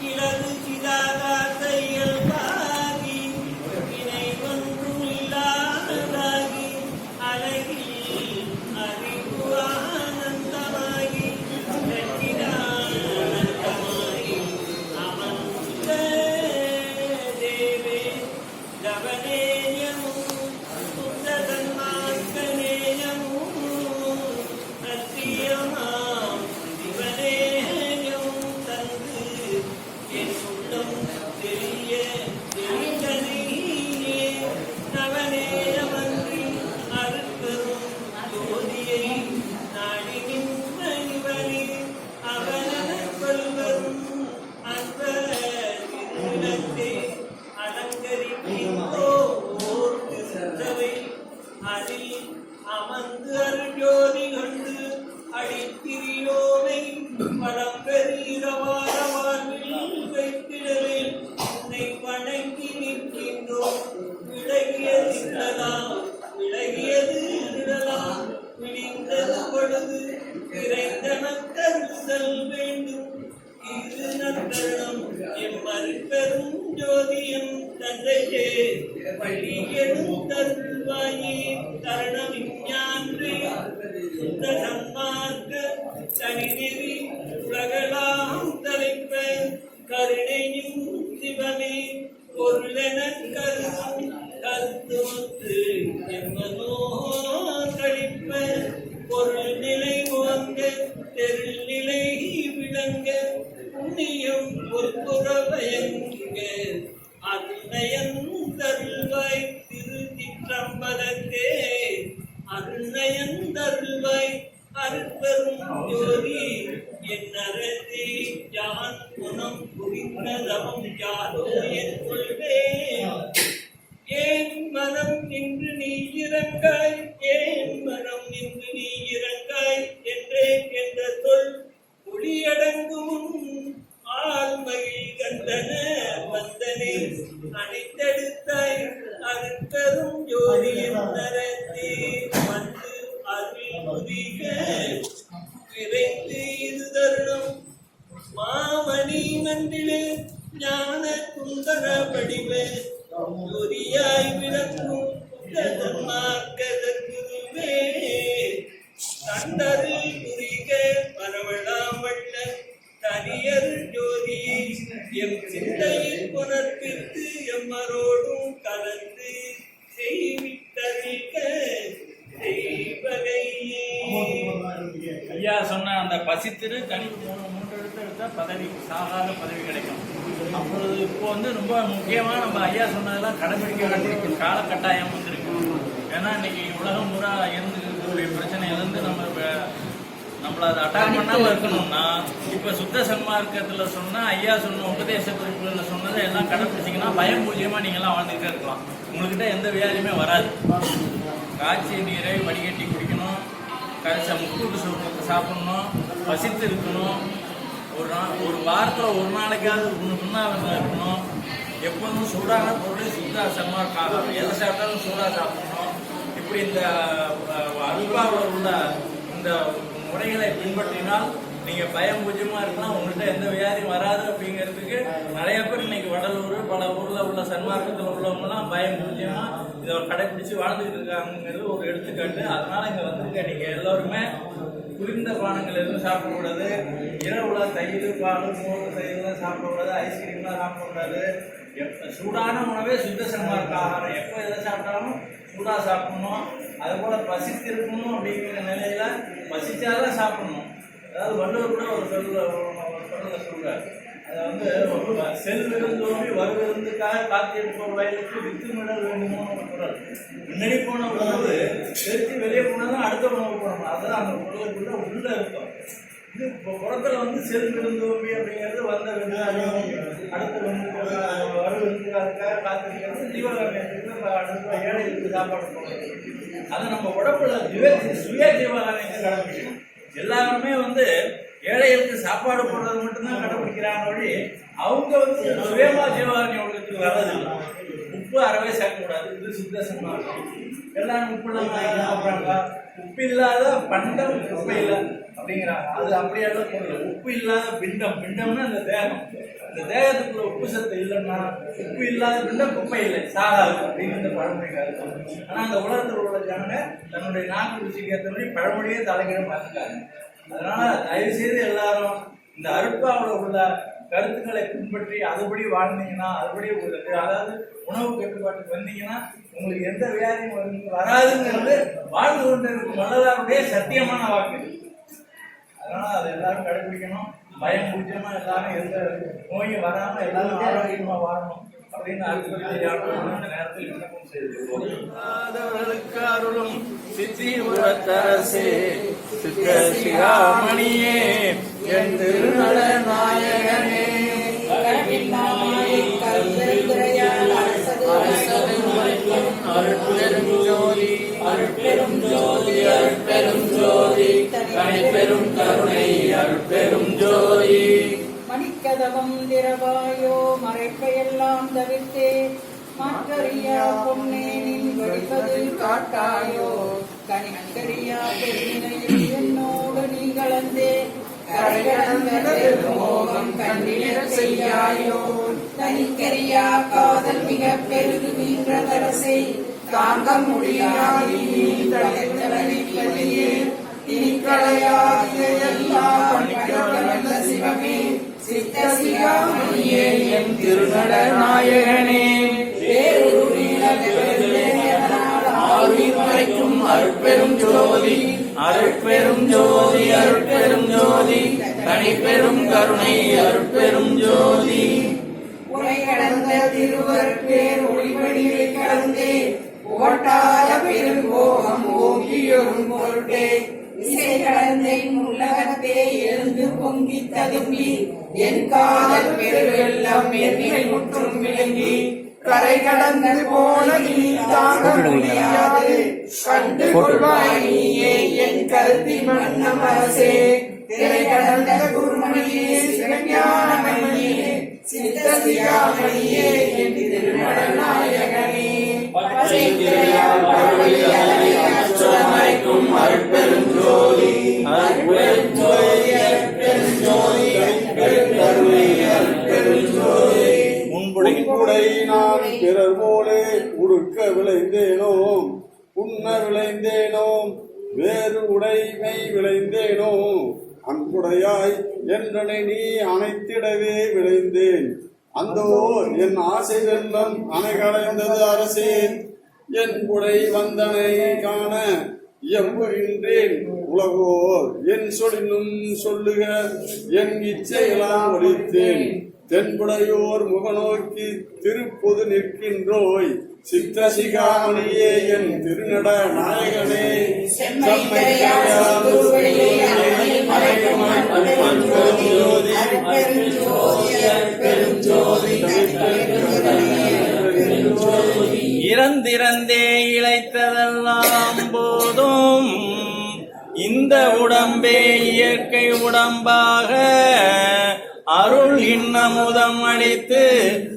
కిలను చిదాకాశ அமர்ந்து அருஜோதி கண்டு அடித்திரியோனை பரம்பெறீரவார வாழ்வில் வைத்திடவே உன்னை வணங்கி நிற்கின்றோம் விலகியது விடலாம் விலகியது விடலாம் விடிந்தது பொழுது விரைந்தனக் வேண்டும் இது நத்தருணம் எம் மறுபெரும் ஜோதி தந்தையே வழியெடும் தருள்வாயே தருண விஞ்ஞான்றே சுத்த சன்மார்க்க தனிநெறி உலகலாம் தலைப்ப கருணையும் சிவமே பொருளென கருதும் கருத்துமத்து எம்மனோ கழிப்ப பொருள் நிலை ஓங்க தெருள் நிலை விளங்க புண்ணியம் Let the இப்போ வந்து ரொம்ப முக்கியமா நம்ம ஐயா சொன்னதெல்லாம் கடைபிடிக்க வேண்டிய ஒரு காலகட்டாயம் வந்திருக்கு. ஏன்னா இன்னைக்கு உலகம் பூரா இருந்துக்கூடிய பிரச்சனையிலிருந்து நம்ம இப்ப நம்மள அதை அட்டாக் பண்ணாம இருக்கணும்னா இப்ப சுத்த சன்மார்க்கத்துல சொன்னா ஐயா சொன்ன உபதேச குறிப்புகள்ல சொன்னதை எல்லாம் கடைபிடிச்சீங்கன்னா பயம் பூஜ்யமா நீங்க எல்லாம் வாழ்ந்துகிட்டே இருக்கலாம். உங்ககிட்ட எந்த வியாதியுமே வராது. காய்ச்சி நீரை வடிகட்டி குடிக்கணும். கரைச்ச முக்கூட்டு சோறு சாப்பிடணும். பசித்து இருக்கணும். ஒரு நாள் ஒரு வாரத்தில் ஒரு நாளைக்காவது ஒன்று உண்ணாவிரதம் இருக்கணும். எப்போதும் சூடான பொருளே சுத்தா சன்மார்க்காக எதை சாப்பிட்டாலும் சூடாக சாப்பிடணும். இப்படி இந்த அல்பாவில் உள்ள இந்த முறைகளை பின்பற்றினால் நீங்கள் பயம் பூஜ்யமாக இருக்கலாம் உங்கள்கிட்ட எந்த வியாதியும் வராது அப்படிங்கிறதுக்கு நிறைய பேர் இன்னைக்கு வடலூர் பல ஊரில் உள்ள சன்மார்க்கத்தில் உள்ளவங்கலாம் பயம் பூஜ்யமாக இதை கடைபிடிச்சு வாழ்ந்துட்டு இருக்காங்கிறது ஒரு எடுத்துக்காட்டு. அதனால இங்கே வந்திருக்க நீங்கள் எல்லோருமே. குளிர்ந்த பானங்கள் எதுவும் சாப்பிடக்கூடாது. இரவுல தயிர் பால் மோர் தயிர்லாம் சாப்பிடக்கூடாது. ஐஸ்கிரீம்லாம் சாப்பிடக்கூடாது. எப்போ சூடான உணவே சுத்த சன்மார்க்க ஆகாரம் எப்போ எதை சாப்பிட்டாலும் சூடாக சாப்பிடணும். அதுபோல் பசித்து இருக்கணும் அப்படிங்கிற பசித்தால் பசிச்சாதான் சாப்பிடணும். அதாவது வள்ளுவர் கூட ஒரு சொல்ல ஒரு சொல்ல சொல்றாரு. அதை வந்து செல்விருந்தோம்பி வருவிருந்துக்காக காத்திருப்போர் வயலுக்கு வித்து மிடல் வேண்டுமோ ஒரு குரல் முன்னாடி போன உணவு செலுத்தி வெளியே போனதான் அடுத்த உணவு போடணும் அதுதான் அந்த குரலுக்குள்ள உள்ள இருக்கும் இது இப்போ புறத்துல வந்து செல்விருந்தோம்பி அப்படிங்கிறது வந்த விருந்தாளியும் அடுத்த வந்து வருவிருந்துக்காக காத்திருக்கிறது ஜீவகாரணத்துக்கு அடுத்த ஏழைகளுக்கு சாப்பாடு போடுறது. அதை நம்ம உடம்புல விவேக சுய ஜீவகாமியத்தை கடைபிடிக்கணும் எல்லாருமே வந்து ஏழைகளுக்கு சாப்பாடு போடுறது மட்டும்தான் கடைபிடிக்கிறாங்க வழி அவங்க வந்து சுயமா ஜீவகாரணி ஒழுக்கத்துக்கு வர்றதில்லை. உப்பு அறவே சேர்க்கக்கூடாது. இது சுத்த இருக்கும். எல்லாரும் உப்பு என்ன சாப்பிட்றாங்க உப்பு இல்லாத பண்டம் உப்பு இல்லை அப்படிங்கிறாங்க. அது அப்படியெல்லாம் பொருள் உப்பு இல்லாத பிண்டம். பிண்டம்னா அந்த தேகம். அந்த தேகத்துக்குள்ள உப்பு சத்து இல்லைன்னா உப்பு இல்லாத பிண்டம் குப்பை இல்லை. சாகாது அப்படின்னு பழமொழி கருத்து ஆனால் அந்த உலகத்தில் உள்ள ஜனங்க தன்னுடைய நாக்கு ருசிக்கு ஏற்றபடி பழமொழியே தலைகிட பார்த்துக்காங்க அதனால தயவு செய்து எல்லாரும் இந்த அருட்பாவில் உள்ள கருத்துக்களை பின்பற்றி அதுபடி வாழ்ந்தீங்கன்னா அதுபடி உங்களுக்கு அதாவது உணவு கட்டுப்பாட்டுக்கு வந்தீங்கன்னா உங்களுக்கு எந்த வியாதியும் வந்து வராதுங்கிறது வாழ்ந்து கொண்டிருக்கும் வள்ளலாருடைய சத்தியமான வாக்கு அதனால அதை எல்லாரும் கடைபிடிக்கணும் பயம் பூஜ்யமா எல்லாரும் எந்த நோயும் வராம எல்லாரும் ஆரோக்கியமா வாழணும் அப்படின்னு நேரத்தில் அருளும் சித்தி உரத்தரசே சித்த என் திருநட பெரும் ஜோதி அருட்பெரும் ஜோதி தனிப்பெரும் கருணை அருட்பெரும் ஜோதி மணிக்கதவம் திரவாயோ மறைப்பையெல்லாம் தவிர்த்தே மாற்றறியா பொன்னேனின் வடிவது காட்டாயோ கணிக்கரியா பெருநிலையில் என்னோடு நீ கலந்தே மோகம் கண்ணீர் செய்யாயோ தனிக்கரியா காதல் மிக பெருது பெருகு வீன்றதரசை தாங்க முடியாது சிவமே என் திருநட நாயகனே ஆயுள் மறைக்கும் அருட்பெரும் ஜோதி அருட்பெரும் ஜோதி அருட்பெரும் ஜோதி தனிப்பெரும் கருணை அருட்பெரும் ஜோதி. காதல் பெருவெல்லாம் எண்ணை முற்றும் விளங்கி கரை கடந்து போன நீ தாங்க முடியாது. கண்டு கொள்வாய் நீயே என் கருத்தி மன்னம் அரசே. திரை கடந்த குருமணியே சிவஞானமணியே சித்த சிகாமணியே என் திருநடநாயகனே பச்சை திரையால் பரவலி அலை அச்சமரைக்கும் அருட்பெரும் ஜோதி பிறர் போலே உடுக்க விளைந்தேனோம் உண்ண விளைந்தேனோ? வேறு உடைமை விளைந்தேனோ? அன்புடையாய் என்றனை நீ அணைத்திடவே விளைந்தேன். அந்தோ என் ஆசை வெள்ளம் அணைகளைந்தது அரசேன். அரசே என் உடை வந்தனை காண எம்புகின்றேன். உலகோர் என் சொல்லினும் சொல்லுக என் இச்சையெல்லாம் ஒழித்தேன் தென்புடையோர் முகநோக்கி திருப்பொது நிற்கின்றோய் சித்த சிகாமணியே என் திருநட நாயகனே. இறந்திறந்தே இழைத்ததெல்லாம் போதும். இந்த உடம்பே இயற்கை உடம்பாக அருள் இன்னமுதம் அளித்து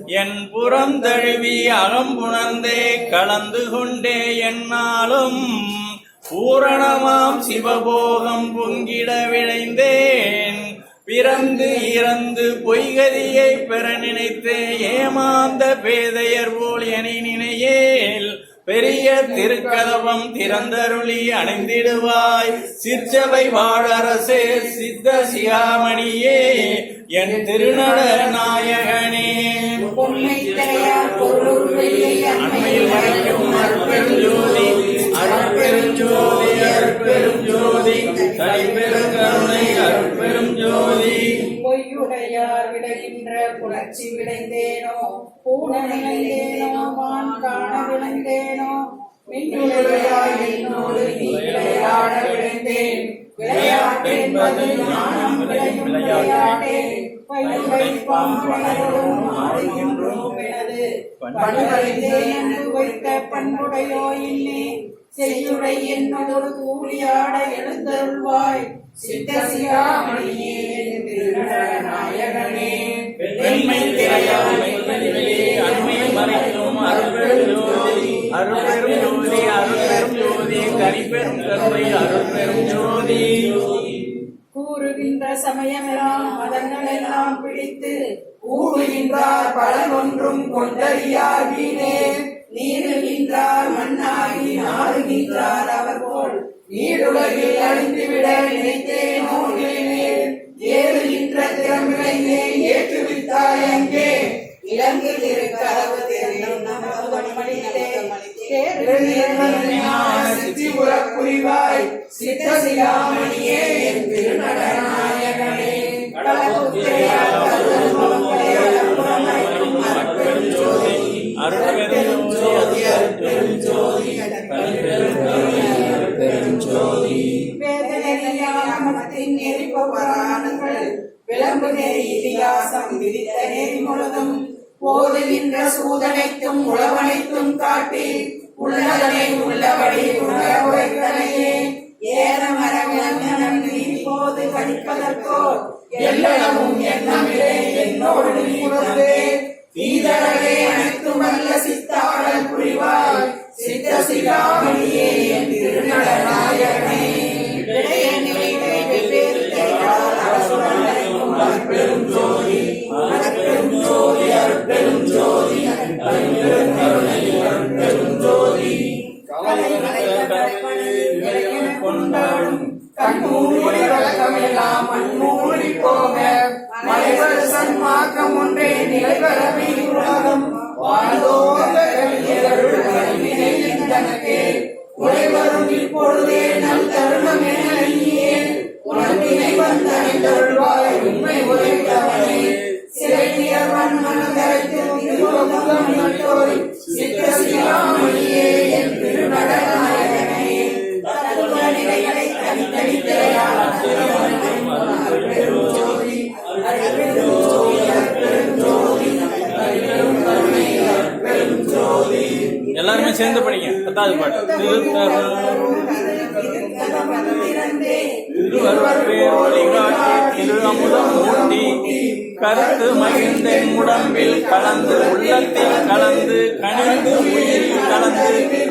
என் புறம் தழுவி அகம்புணர்ந்தே கலந்து கொண்டே என்னாலும் பூரணமாம் சிவபோகம் பொங்கிட விழைந்தேன். பிறந்து இறந்து பொய்கதியை பெற நினைத்து ஏமாந்த பேதையர் போல் என நினை பெரிய திருக்கதவம் திறந்தருளி அணைந்திடுவாய் சிற்சபை வாழரசே சித்த சியாமணியே என் திருநட நாயகனே அண்மையில் மறைக்கும் அற்பெருஞ்சோதி அற்பெருஞ்சோதி அருட்பெரும் ஜோதி அற்பெரும் புணர்ச்சி விளைந்தேனோ பூனநிலைந்தேனோ வான் காண விளைந்தேனோ மின்னுடையாய் நீ விளையாட விளைந்தேன். விளையாட்டென்பது ஞானம் விளையும் விளையாட்டே. ஆடுகின்றோம் எனது. அன்பு வைத்த பண்புடையோ செய்யுடை எழுந்தருள்வாய். சித்த சிகாமணியே திருநாயகனே வெண்மை திரையால் மெய்மதிலே அண்மையில் மறைக்கும் அருள்பெரும் ஜோதி அருள்பெரும் ஜோதி அருள்பெரும் ஜோதி தனிப்பெரும் கருணை அருள்பெரும் ஜோதி. கூறுகின்ற சமயமெல்லாம் மதங்களெல்லாம் பிடித்து கூடுகின்றார் பலனொன்றும் கொண்டறியார் வீணே. நீடுகின்றார் மண்ணாகி நாடுகின்றார் அவர் போல் ஈடுலகில் அழிந்துவிட நினைத்தேனோ நமது சித்திபுர புரிவாய் சித்த சிகாமணியே தமிழே என்னோடு கொண்டாடும் வழக்கம் எல்லாம் மண்மூடி போக. மலைவர் சன்மார்க்கம் ஒன்றே நிலைவரவே உலகம். தனக்கே. உழைவரும் இப்பொழுதே தருணம் என உண்மை சிறையவன் மனதரைத்து சித்த சிராமணியே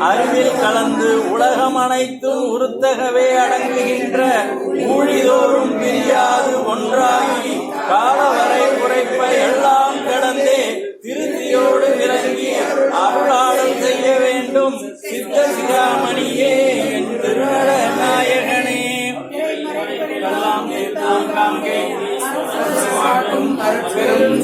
அறிவில் கலந்து உலகம் அனைத்தும் உருத்தகவே அடங்குகின்ற ஊழிதோறும் பிரியாது ஒன்றாகி காலவரை உரைப்ப எல்லாம் கடந்தே திருத்தியோடு விளங்கி அருளாளம் செய்ய வேண்டும். சித்த சிகாமணியே என் திருநட நாயகனே. எல்லாம் காங்கே பெரும்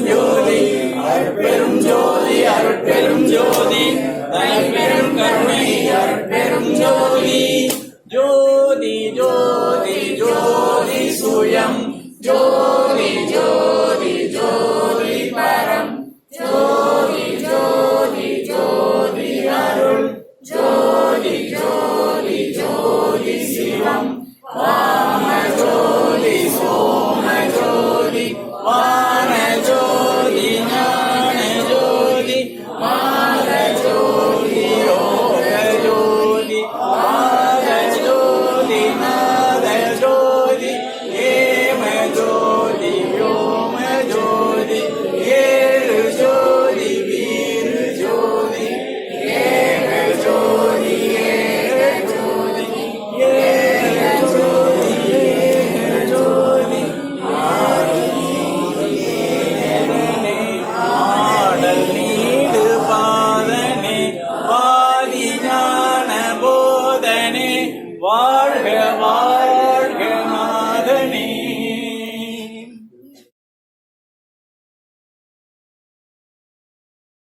원해줘.